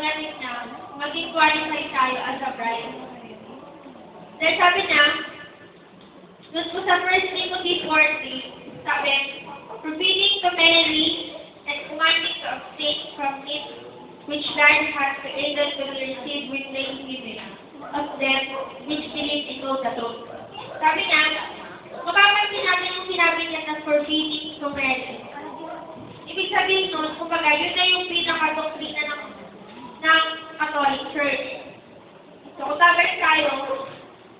pagdating na, maging qualified tayo as a bride. Then sabi niya, doon po sa first Timothy 40, sabi, forbidding to marry and commanding to abstain from it which God has created to be received with thanksgiving of them which believe in the truth. Sabi niya, mapapansin natin yung sinabi niya na forbidding to marry. Ibig sabihin nun, kumbaga, yun na yung pinakadoktrina ng, ng Catholic Church. So, kung tagay tayo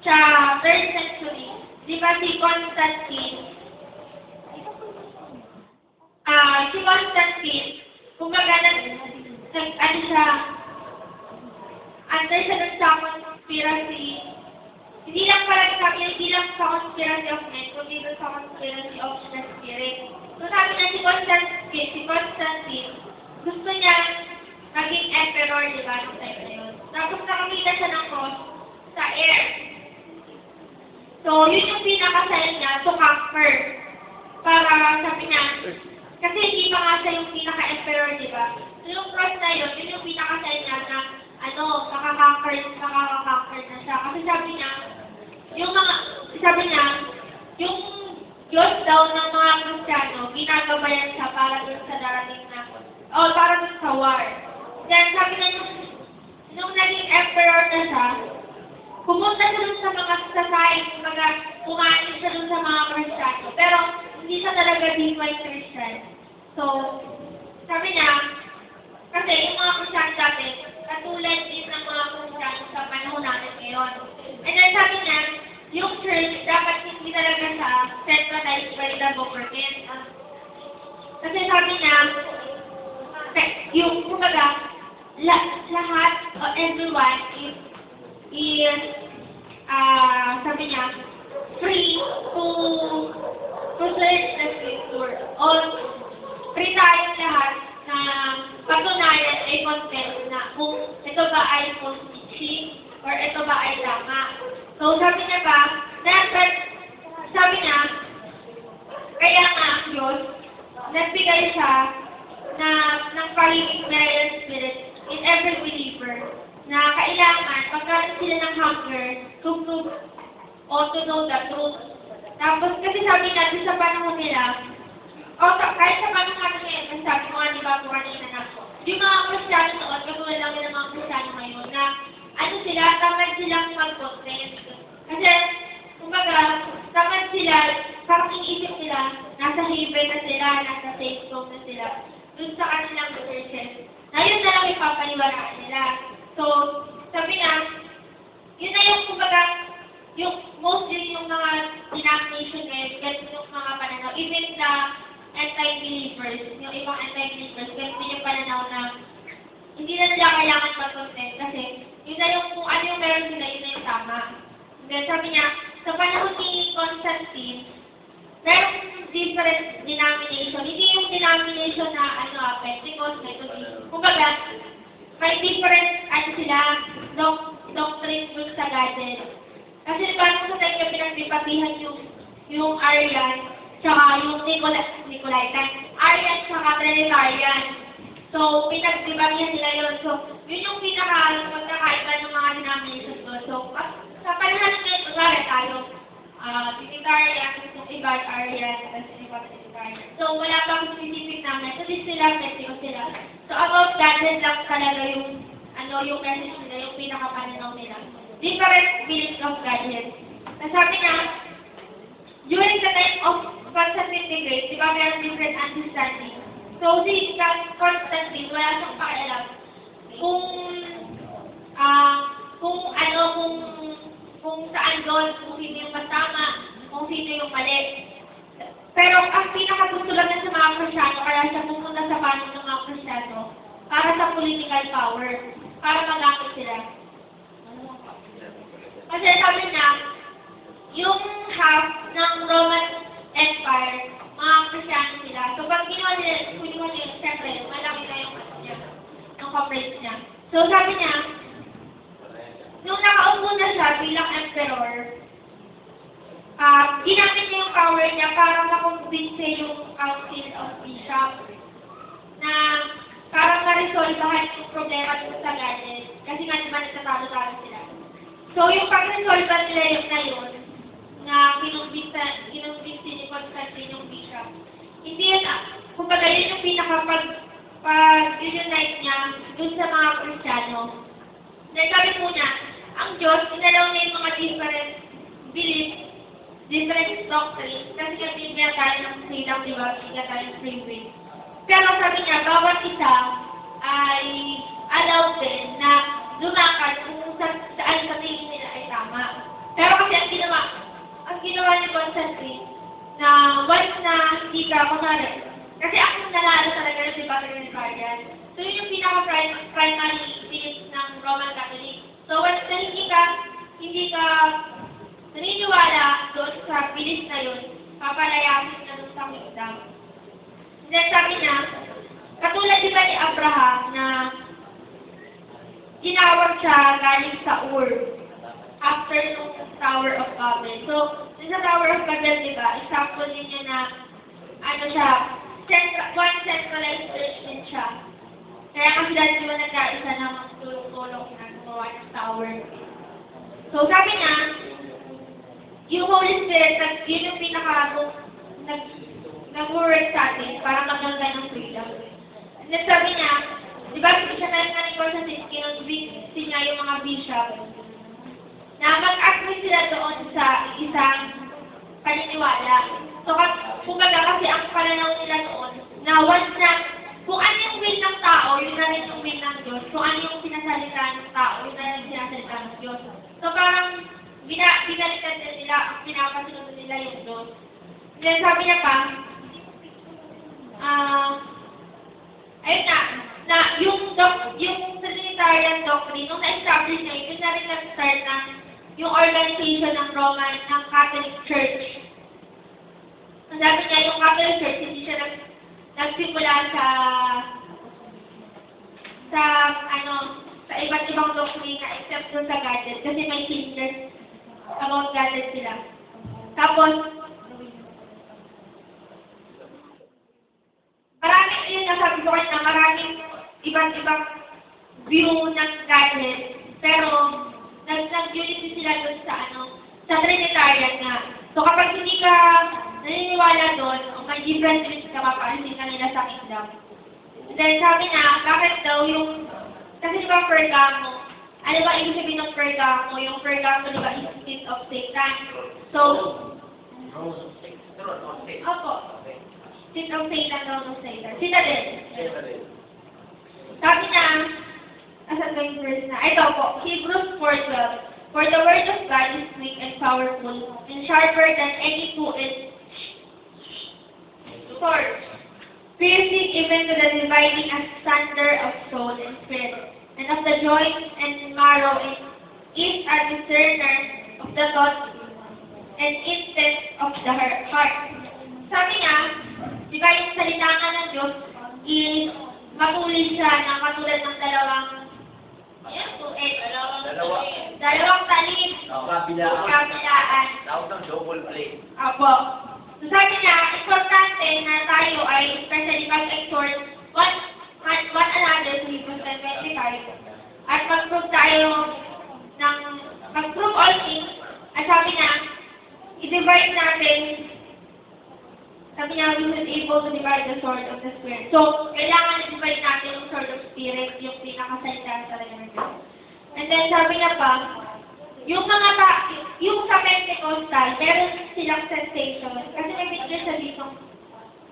sa third century, di ba si Constantine, ah, si Constantine, kumbaga, nag, nag, ano siya, under siya dun sa conspiracy, hindi lang pala sabi niya, hindi lang sa conspiracy of men, kundi dun sa conspiracy of the spirit. Sabi niya si Constantine, si Constantine, gusto niya maging emperor, di ba, nung time na yun. Tapos nakamita siya ng cross sa air. So, yun yung pinakasaya niya to conquer. Para sabi niya, kasi hindi pa nga siya yung pinaka-emperor, di ba? So, yung cross na yun, yun yung pinakasaya niya na, ano, nakaka-conquer, nakaka-conquer na siya. Kasi sabi niya, yung mga, sabi niya, yung Diyos daw ng mga Kristiyano, ginagabayan siya para dun sa darating na, o para dun sa war. Then, sabi niya, nung, nung naging emperor na siya, pumunta siya dun sa mga society, mga kumain siya dun sa mga Kristiyano. Pero, hindi siya talaga divine Christian. So, sabi niya, kasi yung mga Kristiyano dati, katulad din ng mga Kristiyano sa panahon natin ngayon. And then sabi niya, yung church, dapat hindi talaga siya centralized by the government. Kasi sabi niya, te- yung, kumbaga, la, o everyone, is, is, ah, sabi niya, free to, to the scripture. Or, free tayong lahat na patunayan ay content na kung ito ba ay false teaching or ito ba ay tama. So, sabi niya ba, dapat, sabi niya, kaya nga Diyos, nagbigay siya na ng pagiging prayer spirit in every believer na kailangan magkaroon sila ng hunger to prove o to know the truth. Tapos kasi sabi natin sa panahon nila, o kahit sa panahon natin ngayon, sabi mo nga, di ba, po kanina na, yung mga Kristiyano noon, katulad lang ng mga Kristiyano ngayon, na ano sila, tamad silang mag-content. Kasi, kumbaga, tamad sila, parang iniisip nila, nasa heaven na sila, nasa safe zone na sila, dun sa kanilang churches. Na yun na lang ipapaniwalaan nila. So, sabi na, yun na yung, kumbaga, yung mostly yung mga denomination ngayon, ganun yung mga pananaw, even the anti-believers, yung ibang anti-believers, ganun yung pananaw na hindi na nila kailangan mag-content kasi yun na yung kung ano yung meron sila, yun na yung tama. Then sabi niya, sa panahon ni Constantine, merong different denomination. Hindi yung denomination na ano, ah, Pentecost, Methodist. Kumbaga, may different, ano sila, doc, doctrine dun sa Godhead. Kasi parang sa tayo pinagdipatihan yung, yung Arian, tsaka yung Nicola, Nicolaitan. Arian tsaka Trinitarian. So, pinagdibatihan nila yun. So, yun yung pinaka, yung pagkakaiba ng mga denomination doon. So, pa- sa panahon ngayon, kunwari tayo, Trinitarian, yung iba Arian, iba Trinitarian. So, wala pang specific na Methodist sila, Pentecost sila. So, about Godhead lang talaga yung, ano, yung message nila, yung pinakapananaw nila. Different beliefs of Godhead. Nasabi niya, during the time of Constantine the Great, di ba meron different understanding. So, si Constantine, wala siyang pakialam kung, ah, kung ano, kung, kung saan doon, kung sino yung masama, mali. Pero ang pinakagusto lang sa mga Krisyano, kaya siya pumunta sa panig ng mga Krisyano, para sa political power, para magamit sila. Kasi sabi na, yung half ng Roman Empire, mga Krisyano sila. So pag ginawa nila, kuliwa nila, siyempre, malaki na yung ano niya, yung corporate niya. So sabi niya, nung nakaupo na siya bilang emperor, ah, ginamit niya yung power niya para makumbinse yung council of bishops na para ma-resolvehan yung problema dun sa gadget. Kasi nga naman nagtatalo-talo sila. So, yung pag-resolve nila yung na yun, na kinumbinsa, kinumbinsi ni Constantine yung bishop, hindi yun, ah, kumbaga yun yung pinakapag pag-unite niya dun sa mga Kristiyano. Dahil sabi niya, ang Diyos, inalaw niya yung mga different beliefs, different doctrines, kasi kasi bigyan tayo ng freedom, di ba? Bigyan tayo ng free will. Pero sabi niya, bawat isa ay allowed din na lumakad kung sa, saan sa tingin nila ay tama. Pero kasi ang ginawa, ang ginawa ni Constantine, na once na hindi ka, kunwari, kasi ako nalalo talaga ng debate ng Guardian. So yun yung pinaka-primary belief ng Roman Catholic. So once na hindi ka, hindi ka naniniwala doon sa belief na yun, papalayasin na doon sa kingdom. Then sabi niya, katulad di ba ni Abraham na ginawag siya galing sa Ur after nung Tower of Babel. So, sa Tower of Babel, di ba, example din yun na ano siya, centra, one centralized church din siya. Kaya kasi dahil di ba nagkaisa na magtulong-tulong na gumawa ng tower. So, sabi niya, yung Holy Spirit, nag- yun yung pinaka nag, nag-work sa atin para magkaroon tayo ng freedom. Then sabi niya, di ba, siya na yung nanay ko sa kinonvince niya yung mga bishop na mag-agree sila doon sa isang paniniwala. So, kumbaga kasi ang pananaw nila noon, na once na, kung ano yung will ng tao, yun na rin yung will ng Diyos. Kung ano yung sinasalita ng tao, yun na rin yung sinasalita ng Diyos. So, parang, bina, binalikan din nila, ang pinapasunod nila yung Diyos. Then, sabi niya pa, ah, ayun na, na yung doc, yung Trinitarian doctrine, nung na-establish na yun, yun na rin nag-start ng yung organization ng Roman, ng Catholic Church. Ang sabi niya, yung Catholic Church, hindi siya nag, nagsimula sa, sa, ano, sa iba't ibang doctrine na except dun sa gadget, kasi may hinges about gadget sila. Tapos, marami, yun ang sabi ko kanina, maraming ibang ibang view ng gadget, pero nag nag-unity sila doon sa ano, sa Trinitarian nga. So kapag hindi ka naniniwala doon, o may different beliefs ka, papaalisin ka nila sa kingdom. And then sabi na, bakit daw yung, kasi di ba Pergamo, ano ba ibig sabihin ng Pergamo? Yung Pergamo, di ba, is seat of Satan. So, opo, seat of Satan daw ng Satan. Citadel. Sabi na, asan ba verse na? Ito po, Hebrews 4.12. For the word of God is quick and powerful, and sharper than any two-edged sword, piercing even to the dividing asunder of soul and spirit, and of the joints and marrow, and is a discerner of the thoughts and intent of the heart. Sabi nga, di ba yung salita nga ng Diyos is matuloy siya na katulad ng dalawang Ayan, two eh, dalawang Dalawa. Dalawang talim. Kabilaan. Kabilaan. Tawag ng double play. Apo. So sabi niya, importante na tayo ay especially mag-exhort one, one, one another to Hebrews 10.25 at mag-prove tayo ng, mag-prove all things at sabi niya, i-divide natin sabi niya, will be able to divide the sword of the Spirit. So, kailangan i-divide natin yung sword of Spirit, yung pinakasalita talaga ng Diyos. And then, sabi niya pa, yung mga ba, yung sa Pentecostal, meron silang sensation. Kasi may video sa dito,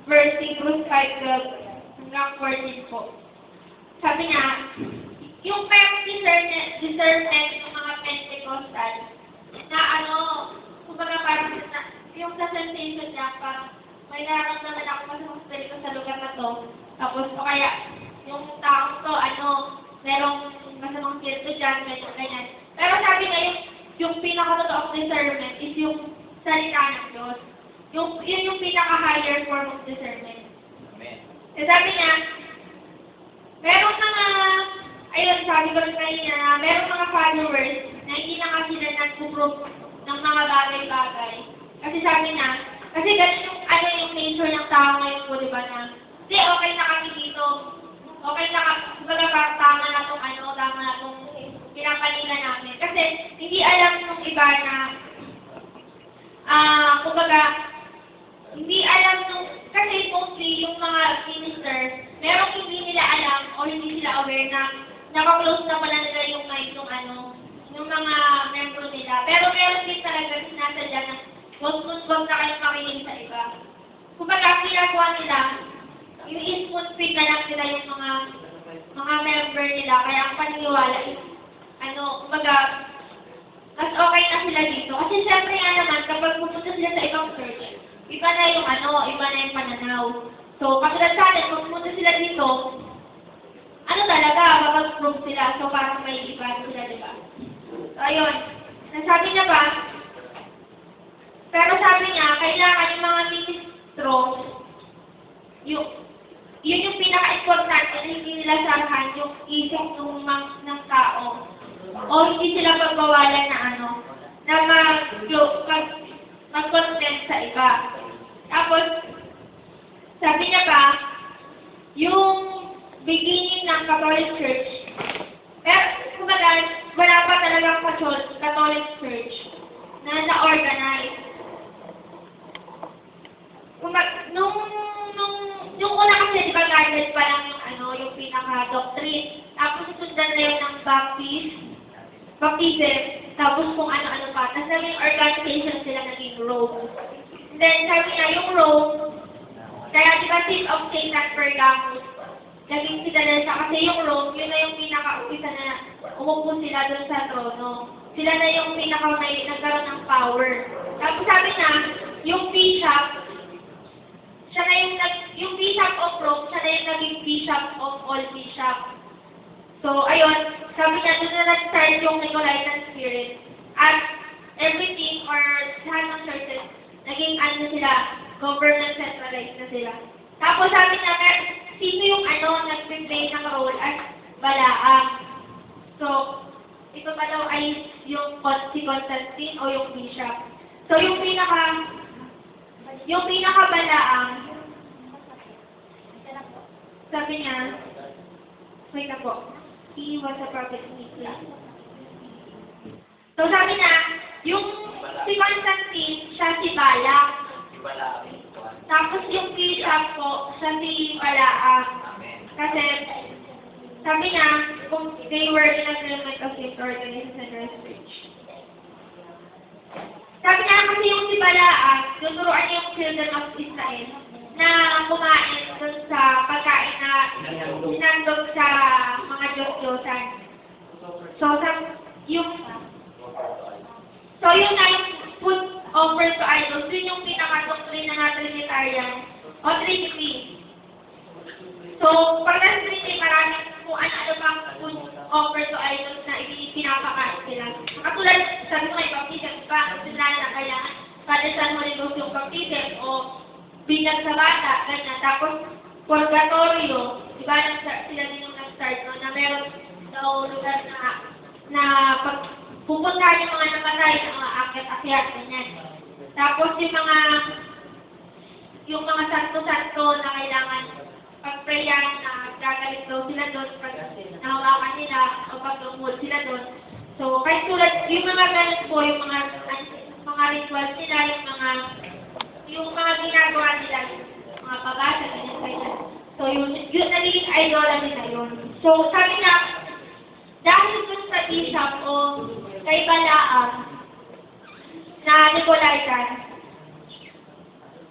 verse Hebrews 5, hanggang 14 po. Sabi niya, yung parang discernment, discernment ng mga Pentecostal, na ano, kumbaga parang, na, yung sa sensation niya, parang, may nararamdaman ako kasi mas ko sa lugar na to. Tapos, o kaya, yung taong to, ano, merong masamang spirito dyan, ganyan, ganyan. Pero sabi nga, yung, yung pinakatotoong discernment is yung salita ng Diyos. Yung, yun yung pinaka-higher form of discernment. Amen. Eh, sabi niya, merong mga, ayun, sabi ko rin kanina na merong mga followers na hindi na nga sila nag-proof ng mga bagay-bagay. Kasi sabi na, kasi ganun yung, ano yung nature ng tao ngayon po, di ba na, hindi, okay na kami dito. Okay na kami, parang tama na itong ano, tama na itong pinapanila namin. Kasi hindi alam nung iba na, ah, kumbaga, hindi alam nung, kasi mostly yung mga minister, merong hindi nila alam o hindi sila aware na nakaklose na pala nila yung mic ng ano, yung mga membro nila. Pero meron din talaga sinasadya na huwag huwag huwag na kayong makinig sa iba. Kumbaga, ang ginagawa nila, yung spoon feed na lang nila yung mga mga member nila. Kaya ang paniniwala is, ano, kumbaga, mas okay na sila dito. Kasi syempre nga naman, kapag pupunta sila sa ibang church, iba na yung ano, iba na yung pananaw. So, katulad sa atin, kung pumunta sila dito, ano talaga, makapag-prove sila. So, parang may iba sila, di ba? So, ayun. Nasabi niya ba, pero sabi niya, kailangan yung mga ministro, yung, yun yung pinaka-importante na hindi nila sarahan yung isip ng, mga- ng tao. O hindi sila pagbawalan na ano, na mag, mag, mag-content sa iba. Tapos, sabi niya pa, yung beginning ng Catholic Church, pero, kumbaga, wala pa Catholic Catholic Church na na-organize. Kumbaga, nung, nung, yung una kasi, di ba, guided pa lang yung, ano, yung pinaka-doctrine. Tapos, sundan na yun ng Baptist, baptism, tapos kung ano-ano pa. Tapos naging organization sila naging Rome. Then, sabi niya, yung Rome, kaya di ba seat of St. Pergamus, naging sila na siya. Kasi yung Rome, yun na yung pinaka-upisa na umupo sila doon sa trono. Sila na yung pinaka may nagkaroon ng power. Tapos sabi na, yung bishop, siya na yung, yung bishop of Rome, siya na yung naging bishop of all bishops. So, ayun, sabi niya, doon na nag-start yung Nicolaitan spirit. At everything or lahat ng churches, naging ano sila, government centralized na sila. Tapos sabi niya, "Mer- sino yung ano, nag-play ng role as Balaam? So, ito pa daw ay yung si Constantine o yung bishop. So, yung pinaka, yung pinaka Balaam, sabi niya, wait na po, he was a prophet in Israel. So sabi na, yung si Constantine, siya si Balak. Tapos yung bishop po, siya si Balaam. Kasi, sabi na, kung they were in agreement of his organization and research. Sabi na kasi yung si Balaam, tuturuan niya yung children of Israel na kumain dun sa pagkain na sinandog sa mga Diyos-Diyosan. So, sa, yung, so yun na yung food offered to idols, yun yung pinaka-doctrine na Trinitarian o Trinity. So, pag nasa Trinity, marami kung ano-ano pang food offered to idols na ipinapakain sila. Katulad, sabi ko may baptism pa, sila na kaya palisan mo rin yung baptism o bilang sa bata, ganyan. Tapos, purgatorio, di ba, sila din nag-start no, na meron daw lugar na na pag pupuntahan yung mga namatay, ng mga akyat-akyat, ganyan. Tapos yung mga yung mga santo-santo na kailangan pag-prayan na gagalit daw sila doon pag nahawakan nila o pag lumul sila doon. So, kahit tulad, yung mga ganun po, yung mga mga rituals nila, yung mga yung mga ginagawa nila, mga pabasa, ganyan, ganyan. So, yun, yun nagiging idola nila yun. So, sabi na, dahil dun sa bishop o kay Balaam na Nicolaitan,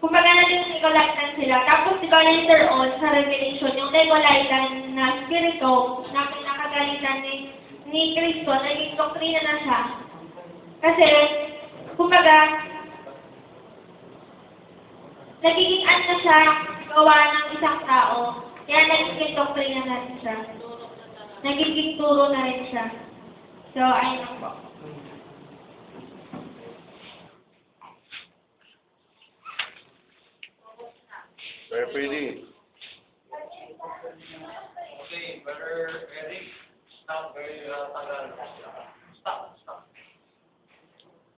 kumbaga na yung Nicolaitan sila. Tapos, di ba later on, sa Revelation, yung Nicolaitan na spirito na pinakagalitan ni, ni Cristo, naging doktrina na siya. Kasi, kumbaga, nagiging ano siya, gawa ng isang tao. Kaya nagiging doktrina na rin siya. Nagiging turo na rin siya. So, ayun lang po. Kaya pwede. Okay, Brother Eric. Number, uh, tagal.